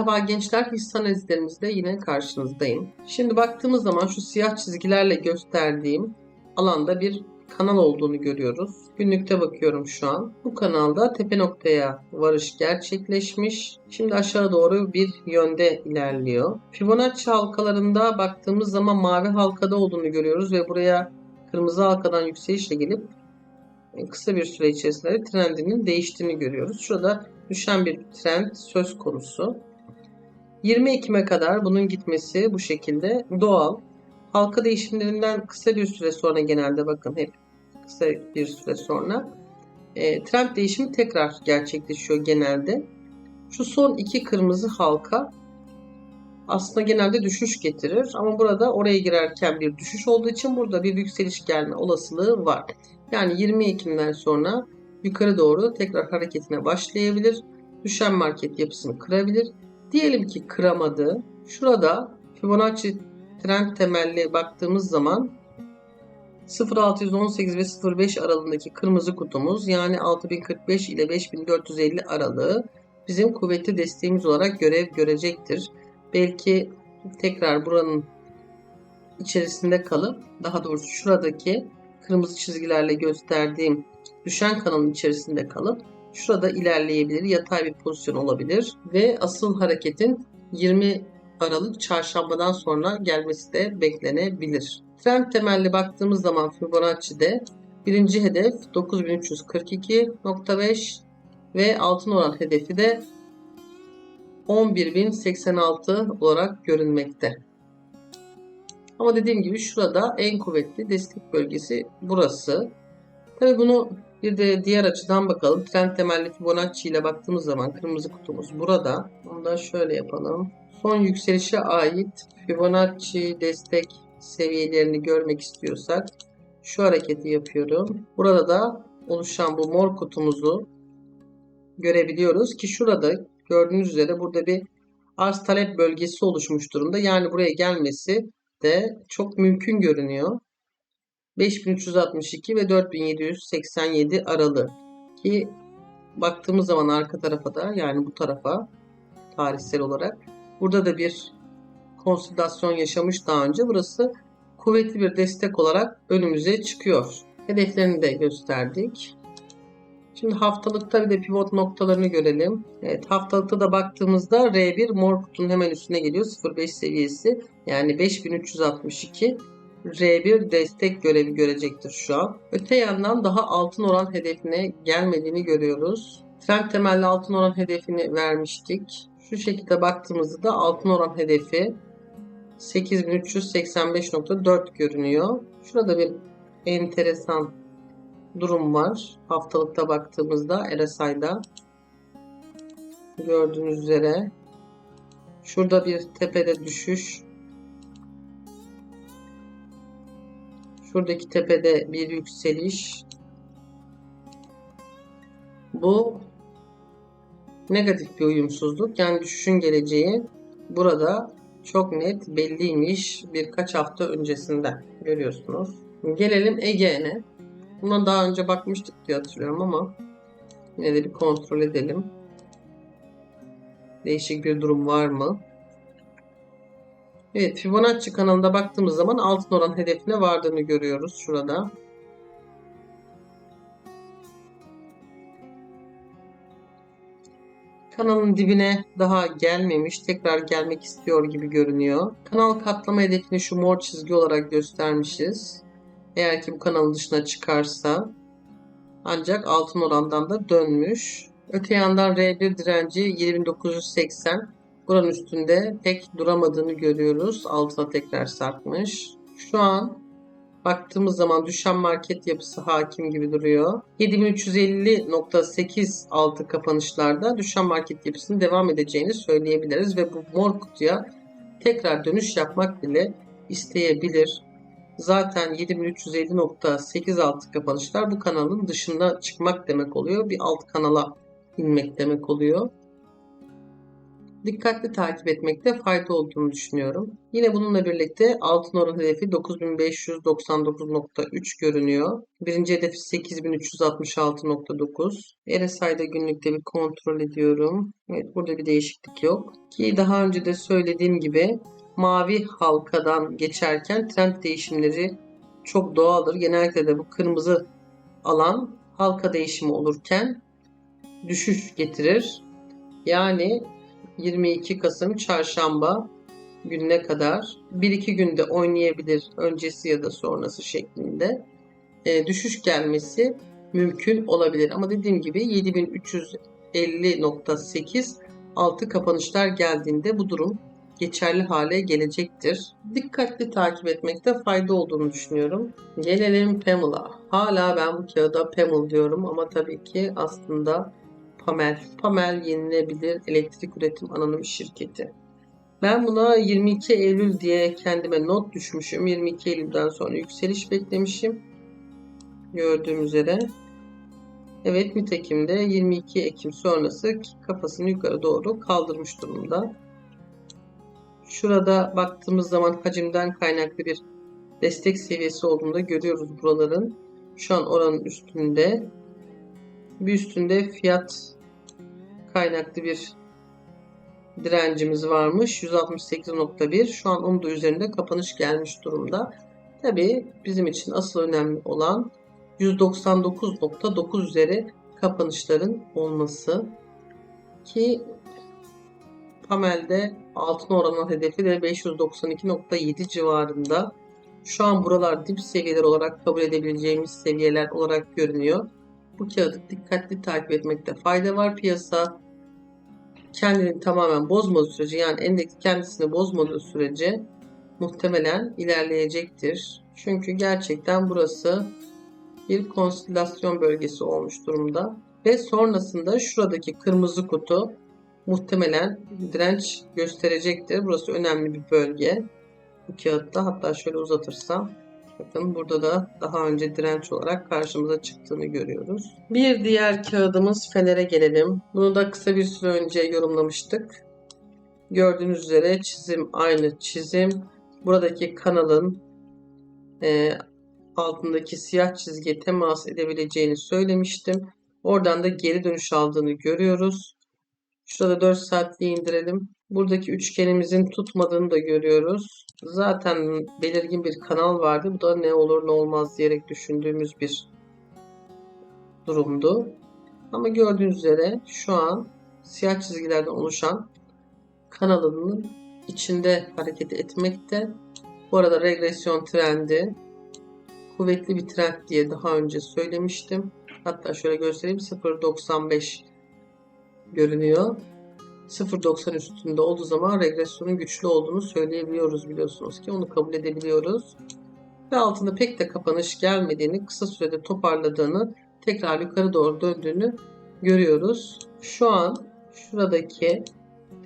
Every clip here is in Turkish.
Merhaba gençler, hisse analizlerimizde yine karşınızdayım. Şimdi baktığımız zaman şu siyah çizgilerle gösterdiğim alanda bir kanal olduğunu görüyoruz. Günlükte bakıyorum şu an. Bu kanalda tepe noktaya varış gerçekleşmiş. Şimdi aşağı doğru bir yönde ilerliyor. Fibonacci halkalarında baktığımız zaman mavi halkada olduğunu görüyoruz ve buraya kırmızı halkadan yükselişle gelip kısa bir süre içerisinde trendinin değiştiğini görüyoruz. Şurada düşen bir trend söz konusu. 20 Ekim'e kadar bunun gitmesi bu şekilde doğal. Halka değişimlerinden kısa bir süre sonra genelde bakın hep kısa bir süre sonra e, trend değişimi tekrar gerçekleşiyor genelde. Şu son iki kırmızı halka aslında genelde düşüş getirir ama burada oraya girerken bir düşüş olduğu için burada bir yükseliş gelme olasılığı var. Yani 20 Ekim'den sonra yukarı doğru tekrar hareketine başlayabilir. Düşen market yapısını kırabilir. Diyelim ki kıramadı. Şurada Fibonacci trend temelli baktığımız zaman 0618 ve 05 aralığındaki kırmızı kutumuz yani 6045 ile 5450 aralığı bizim kuvvetli desteğimiz olarak görev görecektir. Belki tekrar buranın içerisinde kalıp daha doğrusu şuradaki kırmızı çizgilerle gösterdiğim düşen kanalın içerisinde kalıp şurada ilerleyebilir, yatay bir pozisyon olabilir ve asıl hareketin 20 Aralık çarşambadan sonra gelmesi de beklenebilir. Trend temelli baktığımız zaman Fibonacci'de birinci hedef 9342.5 ve altın oran hedefi de 11.086 olarak görünmekte. Ama dediğim gibi şurada en kuvvetli destek bölgesi burası. Tabi bunu bir de diğer açıdan bakalım. Trend temelli Fibonacci ile baktığımız zaman kırmızı kutumuz burada. Onu da şöyle yapalım. Son yükselişe ait Fibonacci destek seviyelerini görmek istiyorsak şu hareketi yapıyorum. Burada da oluşan bu mor kutumuzu görebiliyoruz ki şurada gördüğünüz üzere burada bir arz talep bölgesi oluşmuş durumda. Yani buraya gelmesi de çok mümkün görünüyor. 5362 ve 4787 aralığı ki baktığımız zaman arka tarafa da yani bu tarafa tarihsel olarak burada da bir konsolidasyon yaşamış daha önce. Burası kuvvetli bir destek olarak önümüze çıkıyor. Hedeflerini de gösterdik. Şimdi haftalıkta bir de pivot noktalarını görelim. Evet haftalıkta da baktığımızda R1 mor hemen üstüne geliyor. 0.5 seviyesi yani 5362 R1 destek görevi görecektir şu an. Öte yandan daha altın oran hedefine gelmediğini görüyoruz. Trend temelli altın oran hedefini vermiştik. Şu şekilde baktığımızda da altın oran hedefi 8385.4 görünüyor. Şurada bir enteresan durum var. Haftalıkta baktığımızda RSI'da gördüğünüz üzere şurada bir tepede düşüş Şuradaki tepede bir yükseliş. Bu negatif bir uyumsuzluk. Yani düşüşün geleceği burada çok net belliymiş birkaç hafta öncesinden görüyorsunuz. Gelelim EGN'e. Buna daha önce bakmıştık diye hatırlıyorum ama yine de bir kontrol edelim. Değişik bir durum var mı? Evet Fibonacci kanalında baktığımız zaman altın oran hedefine vardığını görüyoruz şurada. Kanalın dibine daha gelmemiş. Tekrar gelmek istiyor gibi görünüyor. Kanal katlama hedefini şu mor çizgi olarak göstermişiz. Eğer ki bu kanalın dışına çıkarsa ancak altın orandan da dönmüş. Öte yandan R1 direnci 2980 Buranın üstünde pek duramadığını görüyoruz. Altına tekrar sarkmış. Şu an baktığımız zaman düşen market yapısı hakim gibi duruyor. 7350.8 altı kapanışlarda düşen market yapısının devam edeceğini söyleyebiliriz ve bu mor kutuya tekrar dönüş yapmak bile isteyebilir. Zaten 7350.8 altı kapanışlar bu kanalın dışında çıkmak demek oluyor. Bir alt kanala inmek demek oluyor. Dikkatli takip etmekte fayda olduğunu düşünüyorum. Yine bununla birlikte altın oran hedefi 9599.3 görünüyor. Birinci hedefi 8366.9. RSI'da günlükte bir kontrol ediyorum. Evet burada bir değişiklik yok. Ki daha önce de söylediğim gibi mavi halkadan geçerken trend değişimleri çok doğaldır. Genellikle de bu kırmızı alan halka değişimi olurken düşüş getirir. Yani 22 Kasım çarşamba gününe kadar 1-2 günde oynayabilir öncesi ya da sonrası şeklinde e, düşüş gelmesi mümkün olabilir. Ama dediğim gibi 7350.8 altı kapanışlar geldiğinde bu durum geçerli hale gelecektir. Dikkatli takip etmekte fayda olduğunu düşünüyorum. Gelelim Pamela. Hala ben bu kağıda Pamela diyorum ama tabii ki aslında Pamel. Pamel yenilebilir elektrik üretim anonim şirketi. Ben buna 22 Eylül diye kendime not düşmüşüm. 22 Eylül'den sonra yükseliş beklemişim. Gördüğüm üzere. Evet nitekim de 22 Ekim sonrası kafasını yukarı doğru kaldırmış durumda. Şurada baktığımız zaman hacimden kaynaklı bir destek seviyesi olduğunu da görüyoruz buraların. Şu an oranın üstünde. Bir üstünde fiyat kaynaklı bir direncimiz varmış. 168.1. Şu an onun da üzerinde kapanış gelmiş durumda. Tabi bizim için asıl önemli olan 199.9 üzeri kapanışların olması. Ki Pamel'de altın oranı hedefi de 592.7 civarında. Şu an buralar dip seviyeler olarak kabul edebileceğimiz seviyeler olarak görünüyor. Bu kağıdı dikkatli takip etmekte fayda var. Piyasa kendini tamamen bozmadığı sürece yani endeks kendisini bozmadığı sürece muhtemelen ilerleyecektir. Çünkü gerçekten burası bir konsolidasyon bölgesi olmuş durumda. Ve sonrasında şuradaki kırmızı kutu muhtemelen direnç gösterecektir. Burası önemli bir bölge. Bu kağıtta hatta şöyle uzatırsam bakın burada da daha önce direnç olarak karşımıza çıktığını görüyoruz. Bir diğer kağıdımız Fener'e gelelim. Bunu da kısa bir süre önce yorumlamıştık. Gördüğünüz üzere çizim aynı çizim. Buradaki kanalın e, altındaki siyah çizgiye temas edebileceğini söylemiştim. Oradan da geri dönüş aldığını görüyoruz. Şurada 4 saatliği indirelim. Buradaki üçgenimizin tutmadığını da görüyoruz. Zaten belirgin bir kanal vardı. Bu da ne olur ne olmaz diyerek düşündüğümüz bir durumdu. Ama gördüğünüz üzere şu an siyah çizgilerden oluşan kanalının içinde hareket etmekte. Bu arada regresyon trendi kuvvetli bir trend diye daha önce söylemiştim. Hatta şöyle göstereyim 0.95 görünüyor. 0.90 üstünde olduğu zaman regresyonun güçlü olduğunu söyleyebiliyoruz biliyorsunuz ki onu kabul edebiliyoruz. Ve altında pek de kapanış gelmediğini, kısa sürede toparladığını, tekrar yukarı doğru döndüğünü görüyoruz. Şu an şuradaki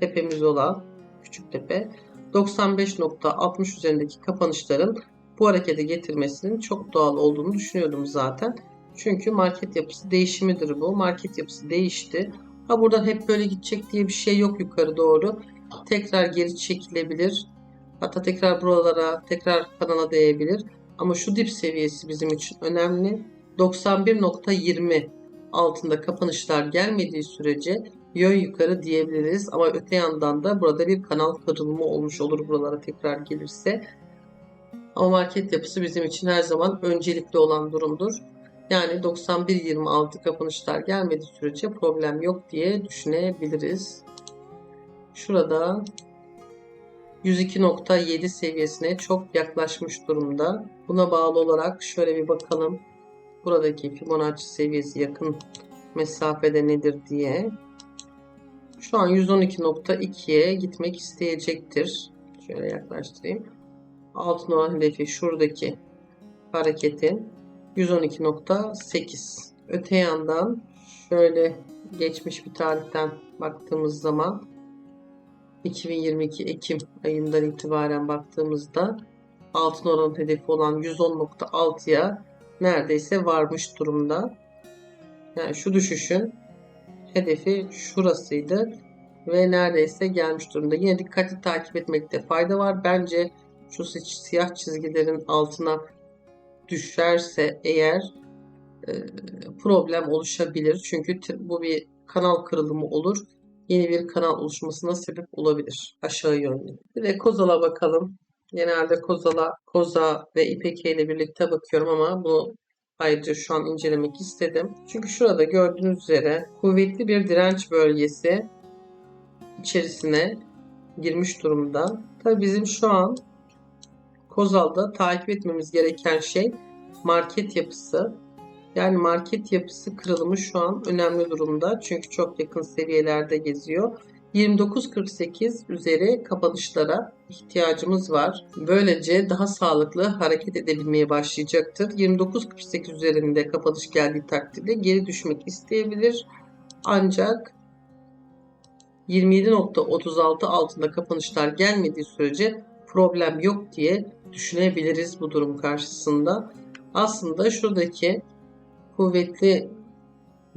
tepemiz olan küçük tepe 95.60 üzerindeki kapanışların bu harekete getirmesinin çok doğal olduğunu düşünüyordum zaten. Çünkü market yapısı değişimidir bu. Market yapısı değişti. Ha buradan hep böyle gidecek diye bir şey yok yukarı doğru. Tekrar geri çekilebilir. Hatta tekrar buralara, tekrar kanala değebilir. Ama şu dip seviyesi bizim için önemli. 91.20 altında kapanışlar gelmediği sürece yön yukarı diyebiliriz. Ama öte yandan da burada bir kanal kırılımı olmuş olur buralara tekrar gelirse. Ama market yapısı bizim için her zaman öncelikli olan durumdur. Yani 91.26 kapanışlar gelmediği sürece problem yok diye düşünebiliriz. Şurada 102.7 seviyesine çok yaklaşmış durumda. Buna bağlı olarak şöyle bir bakalım. Buradaki Fibonacci seviyesi yakın mesafede nedir diye. Şu an 112.2'ye gitmek isteyecektir. Şöyle yaklaştırayım. Altın olan hedefi şuradaki hareketin 112.8. Öte yandan şöyle geçmiş bir tarihten baktığımız zaman 2022 Ekim ayından itibaren baktığımızda altın oran hedefi olan 110.6'ya neredeyse varmış durumda. Yani şu düşüşün hedefi şurasıydı. ve neredeyse gelmiş durumda. Yine dikkatli takip etmekte fayda var. Bence şu si- siyah çizgilerin altına düşerse eğer e, problem oluşabilir. Çünkü bu bir kanal kırılımı olur. Yeni bir kanal oluşmasına sebep olabilir aşağı yönlü. Bir de kozala bakalım. Genelde kozala, koza ve ipeke ile birlikte bakıyorum ama bunu ayrıca şu an incelemek istedim. Çünkü şurada gördüğünüz üzere kuvvetli bir direnç bölgesi içerisine girmiş durumda. Tabii bizim şu an Kozal'da takip etmemiz gereken şey market yapısı. Yani market yapısı kırılımı şu an önemli durumda. Çünkü çok yakın seviyelerde geziyor. 29.48 üzeri kapanışlara ihtiyacımız var. Böylece daha sağlıklı hareket edebilmeye başlayacaktır. 29.48 üzerinde kapanış geldiği takdirde geri düşmek isteyebilir. Ancak 27.36 altında kapanışlar gelmediği sürece problem yok diye düşünebiliriz bu durum karşısında. Aslında şuradaki kuvvetli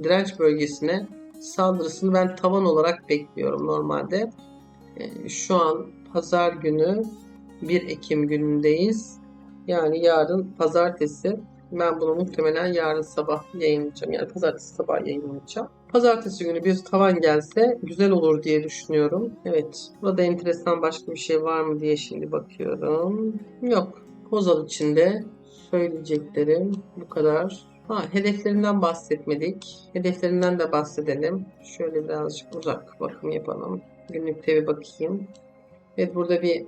direnç bölgesine saldırısını ben tavan olarak bekliyorum normalde. Ee, Şu an pazar günü 1 Ekim günündeyiz. Yani yarın pazartesi. Ben bunu muhtemelen yarın sabah yayınlayacağım. Yani pazartesi sabah yayınlayacağım. Pazartesi günü bir tavan gelse güzel olur diye düşünüyorum. Evet. Burada enteresan başka bir şey var mı diye şimdi bakıyorum. Yok. Kozal içinde söyleyeceklerim bu kadar. Ha, hedeflerinden bahsetmedik. Hedeflerinden de bahsedelim. Şöyle birazcık uzak bakım yapalım. Günlükte bir bakayım. Evet burada bir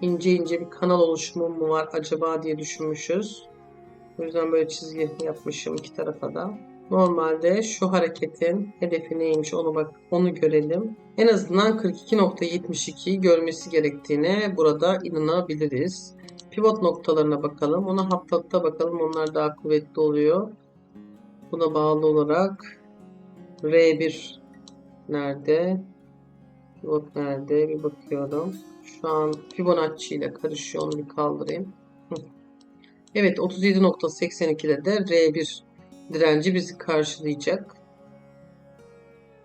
ince ince bir kanal oluşumu mu var acaba diye düşünmüşüz. O yüzden böyle çizgi yapmışım iki tarafa da. Normalde şu hareketin hedefi neymiş onu bak onu görelim. En azından 42.72 görmesi gerektiğine burada inanabiliriz. Pivot noktalarına bakalım. Ona haftalıkta bakalım. Onlar daha kuvvetli oluyor. Buna bağlı olarak R1 nerede? Pivot nerede? Bir bakıyorum. Şu an Fibonacci ile karışıyor. Onu bir kaldırayım. Evet 37.82'de de R1 direnci bizi karşılayacak.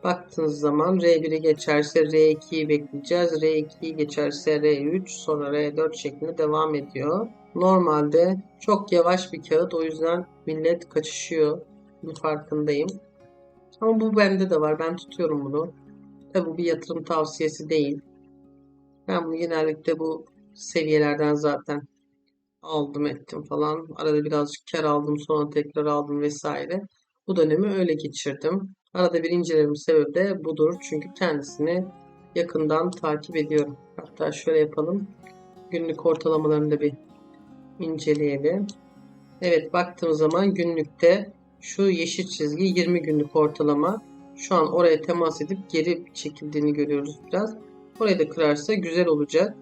Baktığınız zaman R1'i geçerse R2'yi bekleyeceğiz. R2'yi geçerse R3 sonra R4 şeklinde devam ediyor. Normalde çok yavaş bir kağıt o yüzden millet kaçışıyor. Bu farkındayım. Ama bu bende de var. Ben tutuyorum bunu. Tabi bu bir yatırım tavsiyesi değil. Ben bunu genellikle bu seviyelerden zaten aldım ettim falan. Arada birazcık kar aldım sonra tekrar aldım vesaire. Bu dönemi öyle geçirdim. Arada bir inceleme sebebi de budur. Çünkü kendisini yakından takip ediyorum. Hatta şöyle yapalım. Günlük ortalamalarını da bir inceleyelim. Evet baktığımız zaman günlükte şu yeşil çizgi 20 günlük ortalama. Şu an oraya temas edip geri çekildiğini görüyoruz biraz. Orayı da kırarsa güzel olacak.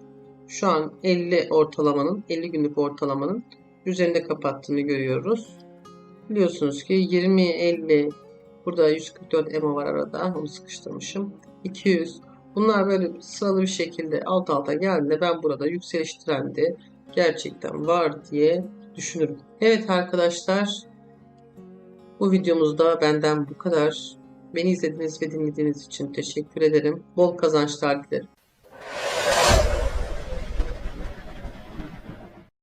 Şu an 50 ortalamanın, 50 günlük ortalamanın üzerinde kapattığını görüyoruz. Biliyorsunuz ki 20-50 burada 144 EMA var arada. Onu sıkıştırmışım. 200 Bunlar böyle sıralı bir şekilde alt alta geldiğinde ben burada yükseliş trendi gerçekten var diye düşünürüm. Evet arkadaşlar bu videomuzda benden bu kadar. Beni izlediğiniz ve dinlediğiniz için teşekkür ederim. Bol kazançlar dilerim.